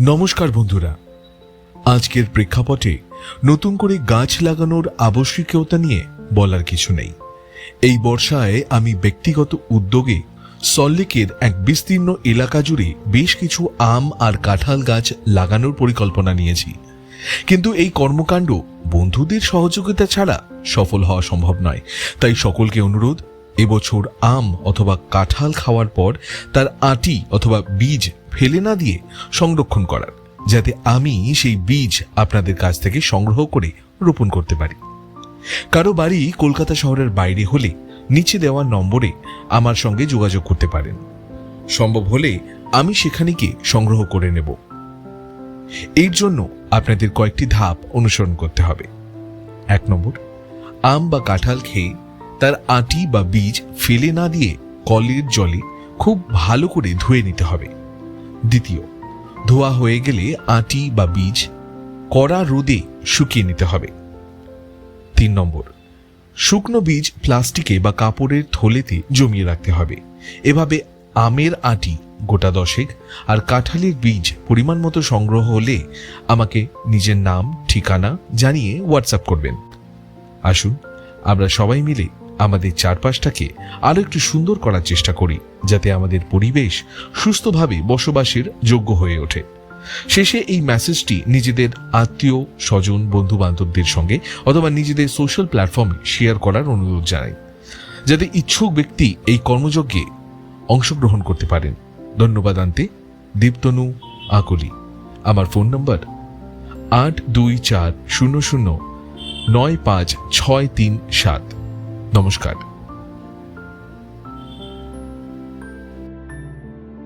নমস্কার বন্ধুরা। আজকের প্রেক্ষাপটে নতুন করে গাছ লাগানোর আবশ্যিকতা নিয়ে বলার কিছু নেই। এই বর্ষায় আমি ব্যক্তিগত উদ্যোগে সল্লেকের এক বিস্তীর্ণ এলাকা জুড়ে বেশ কিছু আম আর কাঁঠাল গাছ লাগানোর পরিকল্পনা নিয়েছি। কিন্তু এই কর্মকাণ্ড বন্ধুদের সহযোগিতা ছাড়া সফল হওয়া সম্ভব নয়। তাই সকলকে অনুরোধ, এবছর আম অথবা কাঁঠাল খাওয়ার পর তার আটি অথবা বীজ ফেলে না দিয়ে সংরক্ষণ করার, যাতে আমি সেই বীজ আপনাদের কাছ থেকে সংগ্রহ করে রোপণ করতে পারি। কারও বাড়ি কলকাতা শহরের বাইরে হলে নিচে দেওয়া নম্বরে আমার সঙ্গে যোগাযোগ করতে পারেন। সম্ভব হলে আমি সেখানে গিয়ে সংগ্রহ করে নেব। এর জন্য আপনাদের কয়েকটি ধাপ অনুসরণ করতে হবে। এক নম্বর, আম বা কাঁঠাল খেয়ে তার আটি বা বীজ ফেলে না দিয়ে কলের জলে খুব ভালো করে ধুয়ে নিতে হবে। দ্বিতীয়, ধোয়া হয়ে গেলে আটি বা বীজ কড়া রোদে শুকিয়ে নিতে হবে। তিন নম্বর, শুকনো বীজ প্লাস্টিকে বা কাপড়ের থলেতে জমিয়ে রাখতে হবে। এভাবে আমের আটি গোটা দশেক আর কাঁঠালের বীজ পরিমাণ মতো সংগ্রহ হলে আমাকে নিজের নাম, ঠিকানা জানিয়ে হোয়াটসঅ্যাপ করবেন। আসুন, আমরা সবাই মিলে আমাদের চারপাশটাকে আরও একটু সুন্দর করার চেষ্টা করি, যাতে আমাদের পরিবেশ সুস্থভাবে বসবাসের যোগ্য হয়ে ওঠে। শেষে এই মেসেজটি নিজেদের আত্মীয়, স্বজন বন্ধু বান্ধবদের সঙ্গে অথবা নিজেদের সোশ্যাল প্ল্যাটফর্মে শেয়ার করার অনুরোধ জানাই, যাতে ইচ্ছুক ব্যক্তি এই কর্মযজ্ঞে অংশগ্রহণ করতে পারেন। ধন্যবাদ আনতে, দীপ্তনু আকুলি। আমার ফোন নম্বর আট দুই চার শূন্য শূন্য নয় পাঁচ ছয় তিন সাত। নমস্কার।